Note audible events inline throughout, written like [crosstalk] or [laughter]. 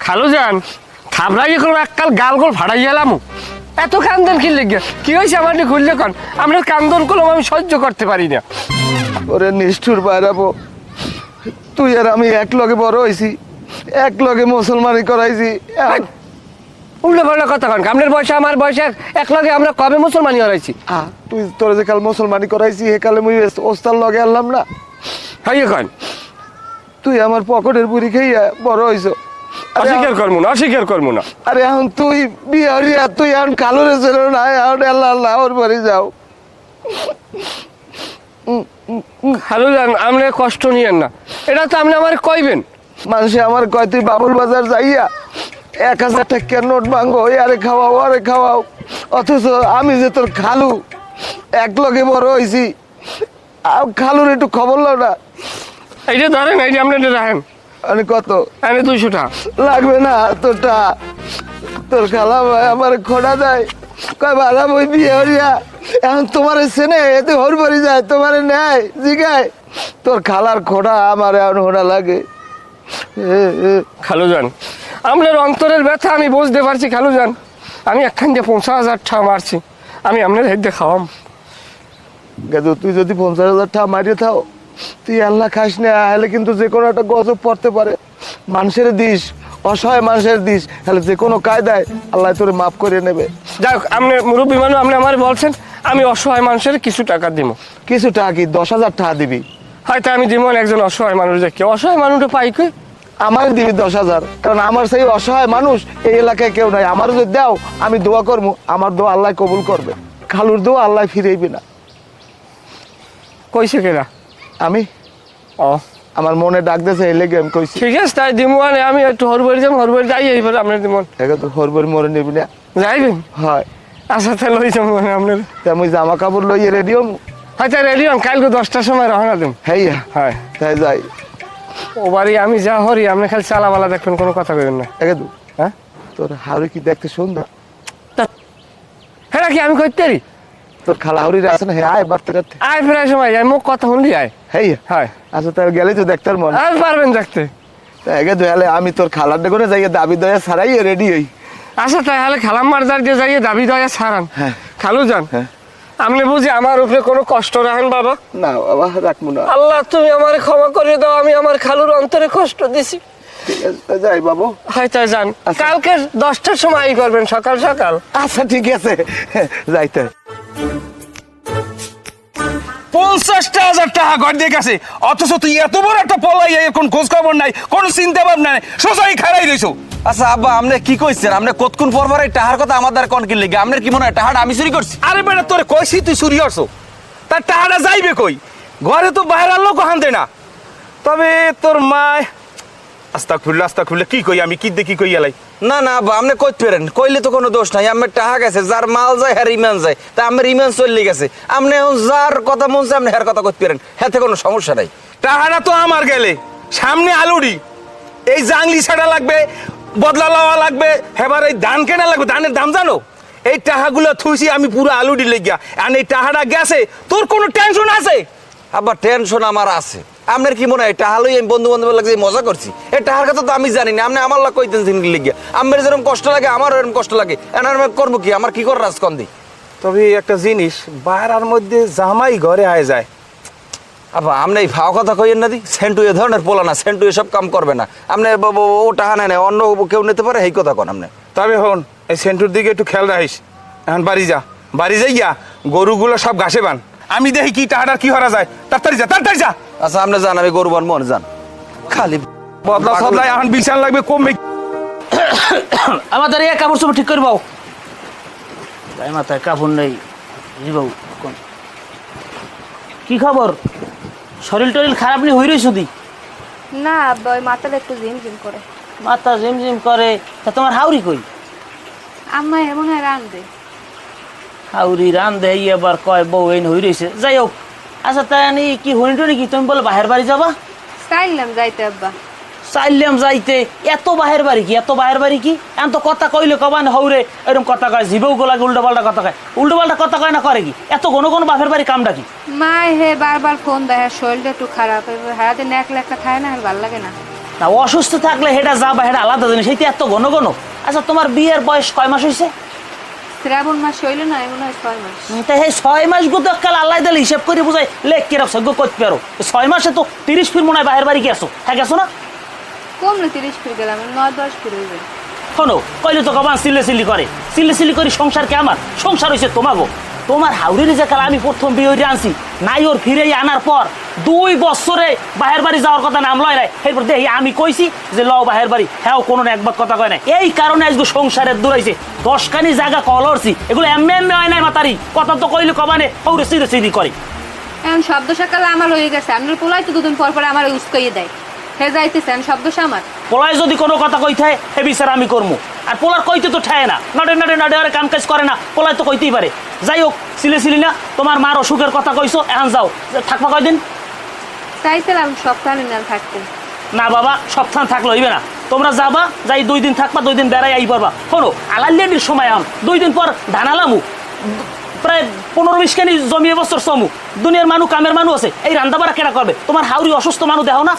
খালো যান থাবলাই এখন এককাল গাল গোল ফাড়াই গেলাম এত কান্দন কি লেগে? কি হয়েছে আমার খুললে কন? আপনার কান্দন করলাম আমি সহ্য করতে পারি না। ওরে নিষ্ঠুর বাইরাবো তুই আর আমি এক লগে বড় হয়েছি এক লগে মুসলমানি করাইছি উল্টো পাল্টা কথা কন আপনার বয়সে আমার বয়সে এক- লগে আমরা কবে মুসলমানি হরাইছি? আ, তুই তোর যে কাল মুসলমানি করাইছি হে কালে মুই ওস্তার লগে আনলাম না? হাইয়ে কন। তুই আমার পকেটের বুড়ি খেয়ে বড় আরে অস্বীকার করব না অস্বীকার করব না। আরে এখন তুই বিহারিয়া তুই এখন কালো ছিল না এখন আল্লাহ আল্লাহ ওর বাড়ি যাও। খালো যান আপনি কষ্ট নিয়েন না। এটা তো আপনি আমার কইবেন। মানুষে আমার কয় তুই বাবুল বাজার যাইয়া এক হাজার টাকার নোট ভাঙো আরে খাওয়াও আরে খাওয়াও। অথচ আমি যে তোর খালু এক লগে বড় হয়েছি খালুর একটু খবর লো না। এইটা ধরেন এইটা আপনি রাখেন। আমি কত? আমি দুইশো টাকা লাগবে না তোরটা তোর খালা ভাই আমার খোড়া দেয়। কয় বাধা বই বিয়ে হরিয়া এখন তোমার সেনে এতে হর বাড়ি যায় তোমার নেয় জিগায়। তোর খালার খোড়া আমার এখন হোড়া লাগে। খালু যান আপনার অন্তরের ব্যথা আমি বুঝতে পারছি খালু যান আমি একখান দিয়ে পঞ্চাশ হাজার ঠা মারছি। আমি আপনার হেডে খাওয়াম। গেদু তুই যদি পঞ্চাশ হাজার ঠা মারিয়ে থাও তুই আল্লাহ খাস না হলে কিন্তু যে কোনো একটা গজব পড়তে পারে। মানুষের দিস অসহায় মানুষের দিস তাহলে যে কোনো কায়দায় আল্লাহ তোরে মাফ করে নেবে। যাই হোক আপনি মুরব্বী মানুষ আপনি আমার বলছেন আমি অসহায় মানুষের কিছু টাকা দিব কিছু টাকা কি? দশ হাজার টাকা দিবি? হয়তো আমি দিব একজন অসহায় মানুষ দেখি। অসহায় মানুষটা পাই কই? আমার দিবি দশ হাজার কারণ আমার সেই অসহায় মানুষ এই এলাকায় কেউ নাই। আমার যদি দাও আমি দোয়া করব আমার দোয়া আল্লাহ কবুল করবে। খালুর দোয়া আল্লাহ ফিরেইবি না। কইছে কেনা আমি? ও আমার মনে ডাক দিয়েছে এই লেগে আমি কইছি। ঠিক আছে তাই দিব মানে আমি একটু হরবরি যাম হরবরি যাই এইবার আপনার দিব একে তো হরবরি মরে নিবি না। যাইবেন? হয়। আচ্ছা তাহলে লই যাব মানে আপনার। তা আমি জামা কাপড় লইয়ে রেডিও হয়তো রেডি হম কালকে দশটার সময় রওনা দিম। হ্যাঁ হয়। তাই যাই। ও বাড়ি আমি যা হরি আপনি খালি চালাবালা দেখবেন কোনো কথা কইবেন না। একে দু হ্যাঁ? তোর হাওড়ি কি দেখতে সুন্দর? হ্যাঁ কি আমি করতে পারি? তোর খালা হাওড়ির আছে না? হ্যাঁ আয় বাড়তে রাখতে আয় প্রায় সময় যায় মুখ কথা শুনলি আয়। হ্যাঁ হয়। আচ্ছা তার গেলে তো দেখতে মন। আর পারবেন দেখতে। একে দয়ালে আমি তোর খালার ডেকে যাই দাবি দয়া ছাড়াই রেডি হই। আচ্ছা তাহলে খালাম মারদার দিয়ে যাইয়ে দাবি দয়া ছাড়ান। হ্যাঁ। খালু যান। হ্যাঁ। আপনি বুঝি আমার উপরে কোনো কষ্ট রাখেন বাবা? না বাবা রাখব না। আল্লাহ তুমি আমার ক্ষমা করে দাও আমি আমার খালুর অন্তরে কষ্ট দিছি। যাই বাবু। হয়তো যান। আচ্ছা। কালকে দশটার সময় করবেন সকাল সকাল। আচ্ছা ঠিক আছে। যাইতে পঞ্চাশটা হাজার টাকা ঘর দিয়ে গেছে। অথচ তুই এত বড় একটা পলাই এখন খোঁজ খবর নাই কোনো চিন্তা ভাবনা নাই সোজাই খারাই রইছো। আচ্ছা আব্বা আপনি কি কইছেন? আপনি কতক্ষণ পর পর এই টাহার কথা লিগে আপনার কি মনে হয় টাহাটা আমি চুরি করছি? আরে বেটা তোরে কইছি তুই চুরি করছ তার যাইবে কই? ঘরে তো বাইরের লোক হানতে না। তবে তোর মায় আস্তা খুললে আস্তা খুললে কি কই আমি? কি দেখি কই এলাই? না না আব্বা আপনি কইতে পারেন। কইলে তো কোনো দোষ নাই। আমার টাহা গেছে যার মাল যায় হ্যার ইমান যায়। তা আমার ইমান চলে গেছে। আপনি এখন যার কথা মন চায় আপনি হ্যার কথা কইতে পারেন। হ্যাঁ কোনো সমস্যা নাই। টাকাটা তো আমার গেলে। সামনে আলুরি এই জাংলি ছাড়া লাগবে বদলা লওয়া লাগবে এবার এই ধান কেনা লাগবে। ধানের দাম জানো? এই টাকাগুলো থুইছি আমি পুরো আলুডি লেগিয়া। আর এই টাহাটা গেছে তোর কোনো টেনশন আছে? আব্বা টেনশন আমার আছে। আপনার কি মনে হয় টাহা লই আমি বন্ধু বান্ধবের লাগে মজা করছি? এই টাহার কথা তো আমি জানি না আপনি আমার লাগ কইতেন জিনিস লিগে। আমার যেরকম কষ্ট লাগে আমারও এরকম কষ্ট লাগে। এনার আমি করব কি? আমার কি করার রাজকন্দি তবে একটা জিনিস বাইরার মধ্যে জামাই ঘরে আয় যায়। আবার আপনি এই ভাও কথা কইেন না দি। সেন্টু এ ধরনের পোলা না সেন্টু এসব কাম করবে না। আপনি ও টাহা নেয় না অন্য কেউ নিতে পারে এই কথা কন আপনি। তবে হন এই সেন্টুর দিকে একটু খেয়াল রাখিস। এখন বাড়ি যা। বাড়ি যাই গিয়া গরুগুলো সব ঘাসে বান। আমি দেখি কি টাকাটার কি হরা যায়। তাড়াতাড়ি যা তাড়াতাড়ি যা। আচ্ছা আপনি যান আমি গরু মন যান। খালি বদলা সদলাই এখন বিশাল লাগবে কমবে। আমাদের এই কাপড় চোপড় ঠিক করব গায়ে মাথায় কাপড় নেই। বুঝবাবু কোন? কি খবর? শরীর টরিল খারাপ নেই হই রইছ দি না ওই মাথাটা একটু জিম জিম করে। মাথা জিম জিম করে তা তোমার হাউরি কই? আম্মা এমন হয় রান্ধে হাউরি রান দেয় এবার কয় বউ এই হই রইছে। যাই হোক আচ্ছা তাই আনি কি হইনি টনি কি? তুমি বলে বাহের বাড়ি যাবা? চাইলাম যাইতে আব্বা। চাইলাম যাইতে। এত বাহের বাড়ি কি? এত বাহের বাড়ি কি? এত তো কথা কইলে কবান হৌরে এরকম কথা কয় জিবেও গোলাকে উল্টো পাল্টা কথা কয়? উল্টো পাল্টা কথা কয় না করে কি? এত ঘন ঘন বাপের বাড়ি কামটা কি? মা হে বারবার ফোন দেয় হ্যাঁ শরীরটা একটু খারাপ। এবার হারাতে ন্যাক লেখা খায় না ভালো লাগে না। না অসুস্থ থাকলে হেটা যাবা হেটা আলাদা জিনিস সেইটা এত ঘন ঘন। আচ্ছা তোমার বিয়ের বয়স কয় মাস হয়েছে শ্রাবণ মাস হইলে না এমন হয় ছয় মাস। সেই ছয় মাস কাল আল্লাহ দিলে হিসাব করে বুঝাই লেখ কি রাখছো গো করতে পারো? ছয় মাসে তো তিরিশ ফির মনে হয় বাইরের বাড়ি গেছো। হ্যাঁ গেছো না? তিরিশ ফির গেলাম নয় দশ হইবে। শোনো কইলে তো কমান সিলে সিলি করে। সিলে সিলি করে সংসার কে আমার? সংসার হয়েছে তোমাগো। তোমার হাউরির যে কাল আমি প্রথম বিয়ে আনছি নাই ওর ফিরে আনার পর দুই বছরে বাহের বাড়ি যাওয়ার কথা নাম লয় নাই। এরপর দেখি আমি কইছি যে, লও বাহের বাড়ি। হ্যাঁ কোনো একবার কথা কয় নাই। এই কারণে আজকে সংসারের দূরাইছে দশখানি জায়গা কলরছি এগুলো এমনি এমনি হয় নাই মাতারি। কথা তো কইলে কমানে হৌরে সিরে সিরি করে। এখন শব্দ সকালে আমার হয়ে গেছে। আপনার পোলাই তো দুদিন পর পর আমার উস্কাইয়ে দেয়। হে যাইতেছে এখন শব্দ আমার। পোলায় যদি কোনো কথা কই থাকে হে বিচার আমি করব আর পোলার কইতে তো ঠায় না। নডে নডে নডে আরে কাম কাজ করে না। পোলায় তো কইতেই পারে। যাই হোক সিলে সিলি না। তোমার মার অসুখের কথা কইছো এখন যাও। থাকবা কয়দিন? চাইছিলাম সপ্তাহে না থাকতে। না বাবা সপ্তাহ থাকলে হইবে না। তোমরা যাবা যাই দুই দিন থাকবা দুই দিন বেড়াই আই পারবা। শোনো আলালিয়ানির সময় আম। দুই দিন পর ধান আলামু। প্রায় পনেরো বিশ খানি জমি বছর সমু দুনিয়ার মানুষ কামের মানুষ আছে। এই রান্না বাড়া কেনা করবে? তোমার হাউরি অসুস্থ মানুষ দেখো না?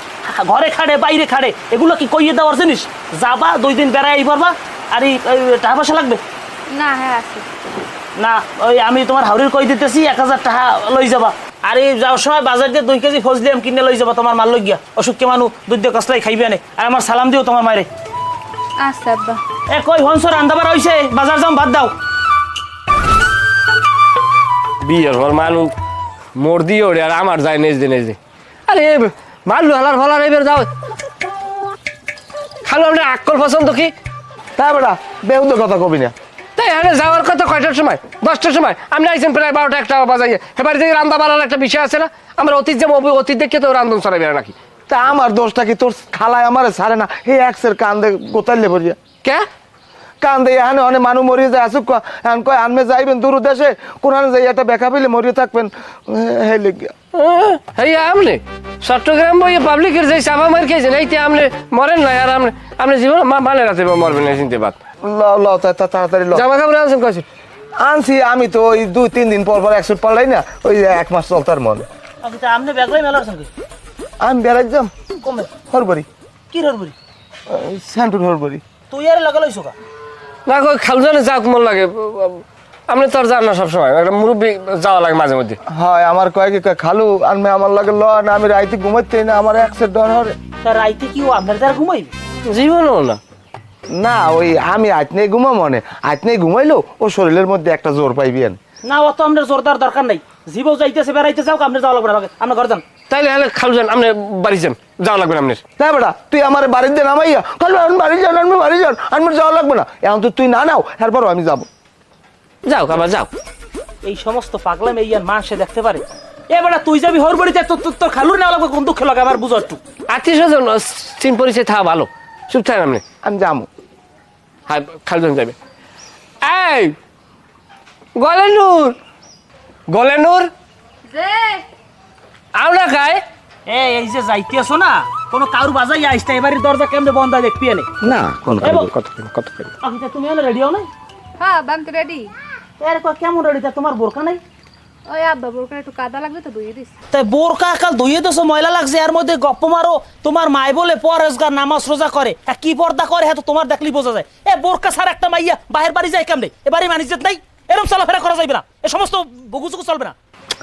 ঘরে খাড়ে বাইরে খাড়ে। এগুলো কি কইয়ে দেওয়ার জিনিস? যাবা দুই দিন বেড়াই পারবা আর এই টাকা পয়সা লাগবে? না হ্যাঁ আছে। না ওই আমি তোমার হাউরির কই দিতেছি এক হাজার টাকা লই যাবা। আর এই যাওয়ার সময় বাজার দিয়ে দুই কেজি ফজলি আম কিনে লই যাবা তোমার মাল লই গিয়া অসুখকে মানুষ দুধ দিয়ে কসলাই খাইবে নে। আর আমার সালাম দিও তোমার মায়ের। আচ্ছা আব্বা। এ কই হনস রান্দাবার হইছে? বাজার যাম ভাত দাও। বিয়ের মোর দিয়ে ওরে আর আমার যায় নেজদে নেজদে। আরে মাল্লু হালার ফালার এবার যাও। খালো আমরা আকল পছন্দ কি? তা বেটা বেহুদ কথা কবি না। তাই আরে যাওয়ার কথা কয়টার সময়? দশটার সময়? আপনি আইছেন প্রায় বারোটা একটা বাজাইয়ে। এবার যে রান্না বাড়ার একটা বিষয় আছে না আমরা অতীত যেমন অতীত দেখে তো রান্ধন চড়াই বেড়া নাকি? তা আমার দোষটা কি? তোর খালায় আমার সারে না এই একসের কান্দে গোতাইলে ভরিয়া। কে? কান্দে এখানে অনেক মানুষ মরিয়ে যায়। আসুক এখন কয় আনমে যাইবেন দূর দেশে কোরআনে যাই একটা বেকা পেলে মরিয়ে থাকবেন। হে লিখিয়া এই আমনে চট্টগ্রাম বই পাবলিকের যে চাপা মার খেয়েছেন এইতে আমনে মরেন না আর আমনে আপনি জীবন মানে রাতে মরবেন না চিনতে পাত ল ল তা- তা- তাড়াতাড়ি ল। জামা কাপড় আনছেন কয়েছেন আনছি আমি তো ওই দুই তিন দিন পর পর একশো পাল্লাই না ওই এক মাস চলতার মন। আপনি আমি বেড়াই যাম। কমে। হরবরি। কি রবরি সেন্টুর হরবরি। তুই আর লাগা লইছো কা? না কই খালজনে যাক মন লাগে আপনি তো আর যান না সবসময়। একটা মুরব্বী যাওয়া লাগে মাঝে মধ্যে। হয় আমার কয়েক কয় খালু আনমে আমার লাগে ল না আমি রাইতে ঘুমাইতে না আমার একসের ডর হরে। তা রাইতে কি ও আপনার দ্বারা ঘুমাইবে? জীবনও না। না ওই আমি আজ নেই ঘুমা মনে আজ নেই ঘুমাইলো ও শরীরের মধ্যে একটা জোর পাইবেন। না অত আপনার জোরদার দরকার নাই। জীবও যাইতেছে বেড়াইতে যাও আপনি যাওয়া লাগবে না আপনার ঘর যান। তাইলে হলে খালজান আপনি বাড়ি যান যাওয়া লাগবে না আপনার না বেটা তুই আমার বাড়িতে নামাইয়া খালু আমি বাড়ি যান আমি বাড়ি যান আমার যাওয়া লাগবে না। এখন তো তুই না নাও এরপরও আমি যাব। যাও আবার যাও। এই সমস্ত পাগলাম এই আর মা সে দেখতে পারে। এ বেটা তুই যাবি হর বাড়িতে তোর তোর- তোর খালুর নেওয়া লাগবে কোন দুঃখ লাগে আমার বুঝো একটু। আত্মীয় স্বজন চিন পরিচয় থাকা ভালো। চুপ থাকেন আপনি আমি যাব। হ্যাঁ খালজান যাবে এই গলেনুর গলেনুর যে আমরা খায়? এ এই যে যাইতে আসো না কোনো কারু বাজাই আইসটা এবারে দরজা কেমনে বন্ধ দেখবি এনে? না কোন। কত কত তুমি রেডি হও না হ্যাঁ আমি তো রেডি এর কয় কেমন রেডি তা তোমার বোরকা নাই? ওই আব্বা বোরকা একটু কাদা লাগবে তো ধুয়ে দিস। তাই বোরকা কাল ধুয়ে দেছো ময়লা লাগছে এর মধ্যে গপ্প মারো তোমার মাই বলে পরেজগার নামাজ রোজা করে। হ্যাঁ কি পর্দা করে হ্যাঁ তো তোমার দেখলি বোঝা যায়। এ বোরকা ছাড়া একটা মাইয়া বাহির বাড়ি যায় কেমনে? এবারে মানিজত নাই? এরকম চলাফেরা করা যাইবে না। এ সমস্ত বগুচুকু চলবে না।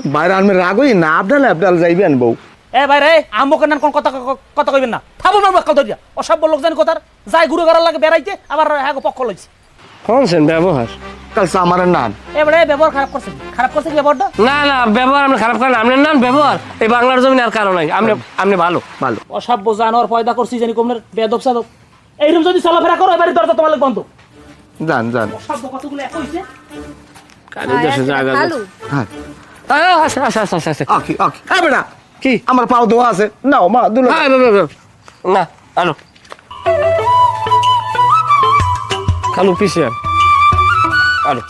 বাইরে আমি রাগই না আবডাল আবডাল যাইবেন বউ। এ ভাই রে আমো কেন কোন কথা ক- কথা কইবেন না। থাবো মারবো কাল ধরিয়া। অসভ্য লোক জানি কথার। যাই ঘুরে করার লাগে বেড়াইতে আবার হ্যাঁ পক্ষ লইছে। শুনছেন ব্যবহার। কাল আমার নান এবারে ব্যবহার খারাপ করছে খারাপ করছে কি ব্যবহারটা? না না ব্যবহার আপনি খারাপ করেন আপনার নাম ব্যবহার। এই বাংলার জমিন আর কারও নাই। আপনি আপনি ভালো। ভালো। অসভ্য জানোয়ার পয়দা করছি জানি কমনের বেদব সাদব এইরকম যদি চলাফেরা করো এবারে দরজা তোমার বন্ধ। যান যান অসভ্য কতগুলো এক হইছে কাজের দেশে জায়গা খালু হ্যাঁ। আচ্ছা আচ্ছা আচ্ছা হ্যাঁ কি? আমার পাও দোয়া আছে। নাও মা দুলো। হ্যাঁ। না আনো খালু পিছিয়ে। আনো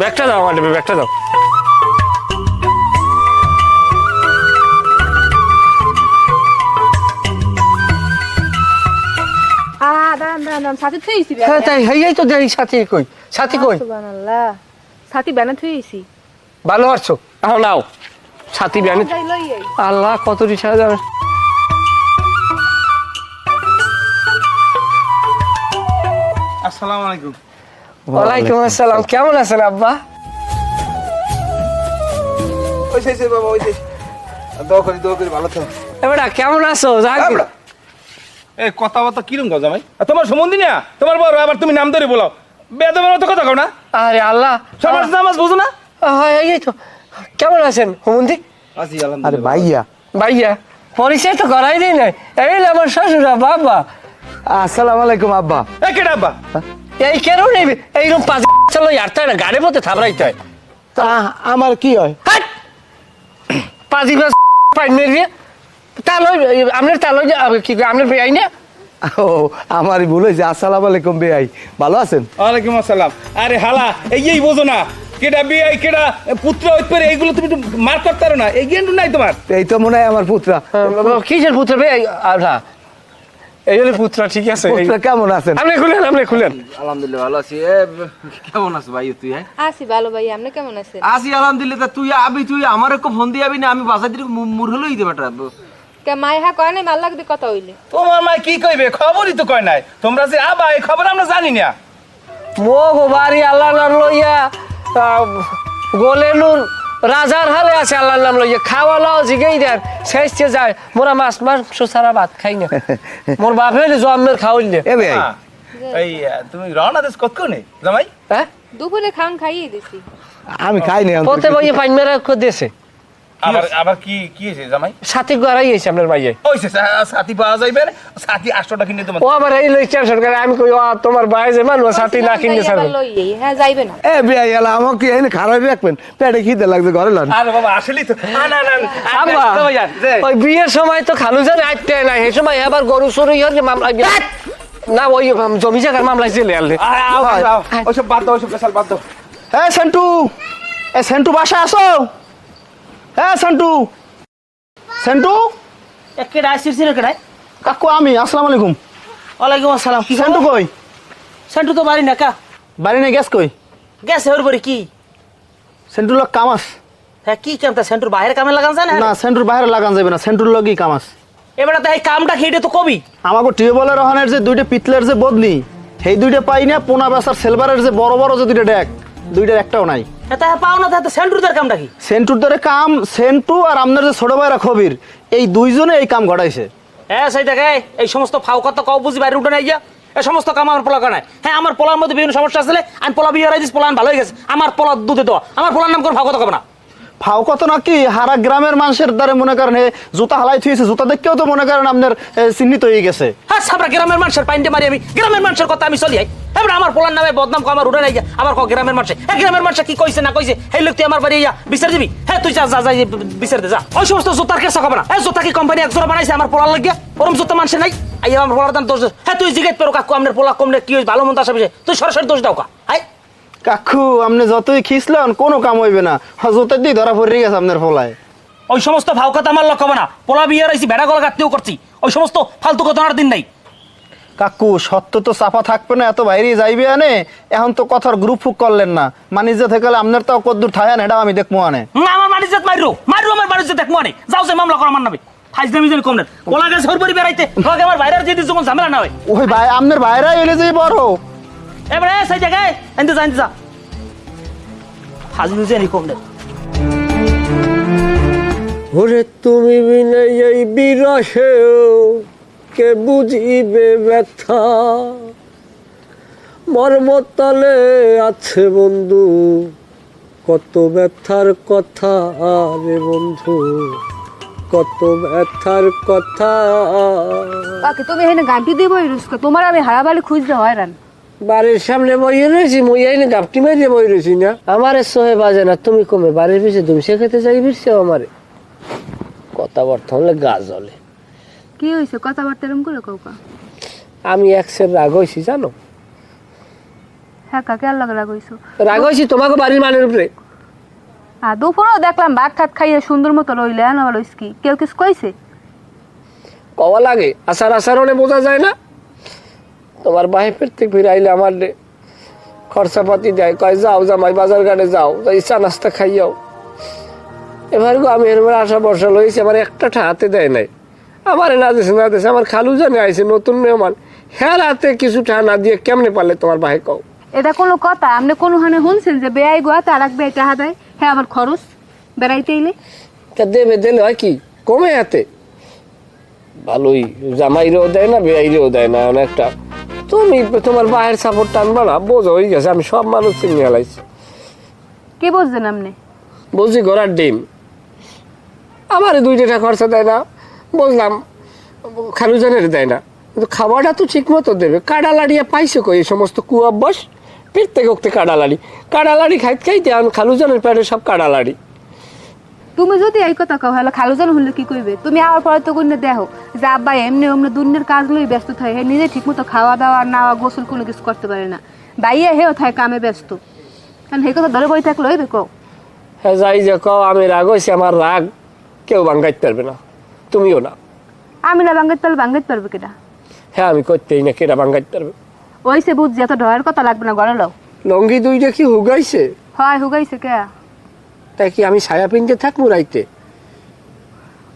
ব্যাগটা দাও আমার ব্যাগটা দাও। সাথে থুইছি হ্যাঁ তাই হেই তো দেই সাথী কই সাথী কই? সুবহানাল্লাহ। সাথী বানা থুইছি। ভালো আছো? Now I. আল্লাহ কত রিসা যাবে। আসসালামু আলাইকুম ওয়ালাইকুম আসসালাম কেমন আছেন আব্বা? ওই সেই বাবা ওই সেই দোয়া করি দোয়া করি ভালো থাকো। এবারে কেমন আছো? জাহাঙ্গীর এই কথাবার্তা কিরম গো জামাই? আর তোমার সম্বন্ধী না তোমার বড় আবার তুমি নাম ধরে বলো বেদমের মতো কথা কও না। আরে আল্লাহ সমাজ নামাজ বুঝো না? হয় এই তো। কেমন আছেন হুমন্দি আছি আরে ভাইয়া। ভাইয়া পরিচয় তো করাই দিই নাই। এই আমার শ্বশুরা বাবা। আসসালামু আলাইকুম আব্বা। এই কেডা আব্বা? এই কেন এইরকম পাঁচ চলো ইয়ারতে হয় না গাড়ির মধ্যে থাবড়াইতে হয়। তা আমার কি হয়? পাঁচি গাছ পাইন মেরিয়ে তাল আপনার তাল কি আপনার বেআই না? ও আমারই ভুল হয়েছে। আসসালামু আলাইকুম বেআই। ভালো আছেন? ওয়ালাইকুম আসসালাম। আরে হালা এই এই বোঝো না কেডা বিয়ে কেডা পুত্র হইতে এইগুলো তুমি মার করতে না। এই জ্ঞান নাই তোমার। এই তো মনে হয় আমার পুত্রা। কিসের পুত্র বেআই আল্লাহ এই হলো পুত্র ঠিক আছে। কেমন আছেন? আপনি খুলেন আপনি খুলেন। আলহামদুলিল্লাহ ভালো আছি। কেমন আছো ভাই তুই হ্যাঁ? আছি ভালো ভাই আপনি কেমন আছেন? আছি আলহামদুলিল্লাহ। তা তুই আবি তুই আমার একটু ফোন দিয়ে আবি না আমি বাসায় দিতে বেটা কে মাই হা কয় নাই ভালো লাগবে কথা হইলে। তোমার মা কি কইবে? খবরই তো কয় নাই। তোমরা যে আবা এই খবর আমরা জানি না। মো বাড়ি আল্লাহ নাম লইয়া গোলেনুর রাজার হালে আছে আল্লাহ নাম লইয়া। খাওয়া লাও জিগেই দেন শেষে যায় মোরা মাছ মাংস সারা ভাত খাই না। [laughs] মোর বাপ হইলে জন্মের খাওয়াইলে এ। এই তুমি রওনা দেশ কত জামাই? হ্যাঁ? দুপুরে খান খাইয়ে দিছি। আমি খাইনি এখন। পথে বইয়ে পাইন মেরা দিয়েছে? আবার আবার কি কি হয়েছে জামাই? সাথে গড়াই গেছে আপনার মাইয়ে ওইছে সাথী পাওয়া যাইবে সাথী আটশো টাকা কিনে তোমার ও আবার এই লই টেনশন করে আমি কই ও তোমার ভাই যে মানুষ সাথে না কিনতে যাই ছাড়বে আবার লই আই। হ্যাঁ যাইবে না। এ বেআই এলা আমাকে কি এনে খারাপ রাখবেন? পেটে খিদে লাগছে ঘরে লন। আরে বাবা আসলেই তো না না না আব্বা ওই বিয়ের সময় তো খালু জানে সেই সময় আবার গরু সরু ইয়ে মামলা না ওই জমি জায়গার মামলায় চলে আনলে ওইসব বাদ দাও বাদ দাও। এ সেন্টু! এ সেন্টু বাসা আসো? এ সেন্টু। সেন্টু? কেডা আসছিস রে কেডায় কাকু আমি আসসালামু আলাইকুম। ওয়ালাইকুম আসসালাম কি সেন্টু কই? সেন্টু তো বাড়ি না কা? বাড়ি নেই গ্যাস কই? গেছে ওর বাড়ি কি? সেন্টুর লোক কামাস হ্যাঁ কি কামটা সেন্টুর বাইরে কামে লাগান যায় না না সেন্টুর বাইরে লাগান যাবে না সেন্টুর লগই কামাস এবারে তো এই কামটা খেয়ে তো কবি? আমাকে টিউবওয়েলের রহনের যে দুইটা পিতলের যে বদলি সেই দুইটা পাই না পোনা বেসার সিলভারের যে বড় বড় যে দুইটা ডেক দুইটার একটাও নাই। তা পাও না কামটা কি? সেন্টুর কাম সেন্টু আর আপনার যে ছোট ভাইরা খবির এই দুইজনে এই কাম ঘটাইছে। হ্যাঁ সেই দেখে এই সমস্ত ফাও কথা কও বুঝি বাইরে উঠে নাই গিয়া। এই সমস্ত কাম আমার পোলা কানায় হ্যাঁ আমার পোলার মধ্যে বিভিন্ন সমস্যা আসলে আমি পোলা বিয়ে রাইছিস পোলা ভালো হয়ে গেছে। আমার পোলা দুধে দেওয়া। আমার পোলার নাম করে ফাও কথা কবে না। ফাও কত নাকি? হারা গ্রামের মানুষের দ্বারা মনে করেন হে, জুতা হালাই থুয়েছে জুতা দেখেও তো মনে করেন আপনার চিহ্নিত হয়ে গেছে। হ্যাঁ সাবরা গ্রামের মানুষের পাইন্টে মারি আমি। গ্রামের মানুষের কথা আমি চলি এবার আমার পোলার নামে বদনাম আমার উঠে নাই আবার কো গ্রামের মানুষে? হ্যাঁ গ্রামের মানুষ কি কইছে না কইছে? এই লোক তুই আমার বাড়ি ইয়া বিচার দিবি? হ্যাঁ তুই যা যা বিচার দে যা। ওই সমস্ত জুতার কেসা কবে না? এই জুতা কি কোম্পানি এক জোড়া বানাইছে আমার পোলার লাগিয়া ওরম জুতা মানুষে নাই? আমার পোলার দাম দোষ। হ্যাঁ তুই জিজ্ঞেস পেরো কাকু আপনার পোলা কমলে কি ভালো মন্দ আসবে তুই সরাসরি দোষ দাও কা। হাই কাকু আপনি যতই খিসলেন কোনো কাম হইবে না। জুতা দিয়ে ধরা পড়ে গেছে আপনার ফলায়। ওই সমস্ত ফাউ কথা আমার লক্ষ্য না। পোলা বিয়ে রাইছি ভেড়া গলা কাটতেও করছি। ওই সমস্ত ফালতু কথা আর দিন নাই। কাকু সত্য তো চাপা থাকবে না এত বাইরে যাইবে আনে। এখন তো কথার গ্রুপ ফুক করলেন না। মানে যে থেকে আপনার তো কদ্দূর থাকেন এটা আমি দেখব আনে। হুম, আমার জাত মারো মারো আমার জাত দেখব আনে। যাও সে মামলা করো আমার নামে। ফাইজলামি যেন কম নেন। পোলা গাছ হরবরি বেড়াইতে। লগে আমার বাইরের যদি যখন ঝামেলা না হয়। ওই ভাই আপনার ভাইরা এলে যে বড়। এবারে সেই জায়গায় এনতে যা এনতে যা। ফাজলু যে কম ওরে তুমি বিনে এই কে বুঝিবে ব্যথা? মর্মতলে আছে বন্ধু কত ব্যথার কথা রে বন্ধু কত ব্যথার কথা। বাকি তুমি এখানে গানটি দিব রুস্কা তোমার আমি হারাবালি খুঁজতে হয় রান বাড়ির সামনে বইয়ে রয়েছি মই আইনে গাপটি মারিয়ে বই রয়েছি না। আমারে সোহে বাজে না তুমি কমে বাড়ির পিছিয়ে তুমি সে খেতে চাই ফিরছে আমারে। কথাবার্তা হলে গা জ্বলে। কি হয়েছে কথাবার্তা এরকম করে কাউকা আমি একসের রাগ হয়েছি জানো? হ্যাঁ কাকে আল্লাহ রাগইছো রাগ হয়েছি তোমাকে বাড়ির মানের উপরে। আর দুপুরেও দেখলাম ভাত ঠাত খাইয়ে সুন্দর মতো লইলে না ভালো কি? কেউ কিছু কইছে? কওয়া লাগে আসার আসারণে বোঝা যায় না। তোমার বাহে ফিরতে ফিরে আইলে আমার খরচাপাতি দেয়। কয় যাও জামাই বাজার ঘাটে যাও চা নাস্তা খাইয়াও। এবার গো আমি এরবার আশা বর্ষা লইছি আমার একটা হাতে দেয় নাই। আমার না দিছে না দিছে আমার খালু জানে আইছে নতুন মেহমান। হ্যাঁ হাতে কিছু টাকা না দিয়ে কেমনে পারলে তোমার ভাই কও? এটা কোনো কথা আপনি কোনো হানে শুনছেন যে বেয়াই গোয়া তার এক বেয়ে টাহা দেয় হ্যাঁ আমার খরচ। বেড়াইতে এলে। তা দেবে দিলে হয় কি? কমে হাতে। ভালোই জামাইরেও দেয় না বেআইরেও দেয় না অনেকটা তুমি তোমার বাহের সাপোর্ট টানবা না বোঝো হয়ে গেছে আমি সব মানুষ চিনি হালাইছি কে বুঝছেন আপনি? বলছি ঘোড়ার ডিম। আমার দুই টাকা খরচা দেয় না বললাম খালুজানের দেয় না। কিন্তু খাবারটা তো ঠিক মতো দেবে। কাডা লাড়িয়া পাইছে কই? এই সমস্ত কুয়াব্বাস ফিরতে করতে কাডা লাড়ি। কাডা লাড়ি খাইতে খাইতে এখন খালুজানের প্যাটে সব কাডা লাড়ি। তুমি যদি এই কথা কও হলে খালু জান হলে কি কইবে? তুমি আবার পরে তো গুণে দেখো যে আব্বা এমনি এমনি দুনিয়ার কাজ লই ব্যস্ত থাকে হে নিজে ঠিক মতো খাওয়া দাওয়া নাওয়া গোসল কোনো কিছু করতে পারে না। বাইয়া হেও থাকে কামে ব্যস্ত। কারণ সেই কথা ধরে বই থাকলে হইবে কও? হ্যাঁ যাই যে কও আমি রাগ হয়েছি আমার রাগ কেউ ভাঙ্গাইতে পারবে না। তুমিও না। আমি না বাঙ্গাইতে পারলে বাঙ্গাইতে পারবে কেটা হ্যাঁ আমি করতেই না কেটা ভাঙ্গাইতে পারবে? ওইসে বুঝছি এত ডয়ের কথা লাগবে না গড়ে লও লঙ্গি দুইটা কি হুগাইছে? হয় হুগাইছে কে? তাই কি আমি ছায়া পিনতে থাকব রাইতে?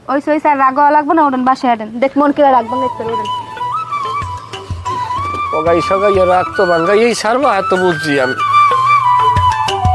ওই সই স্যার রাগ লাগবো না ওরেন বাসে হাঁটেন দেখ মন কেড়ে রাগ না পারবে ওরেন সগাই সগাই রাগ তো বাঙ্গাই এই সারবা তো বুঝছি আমি।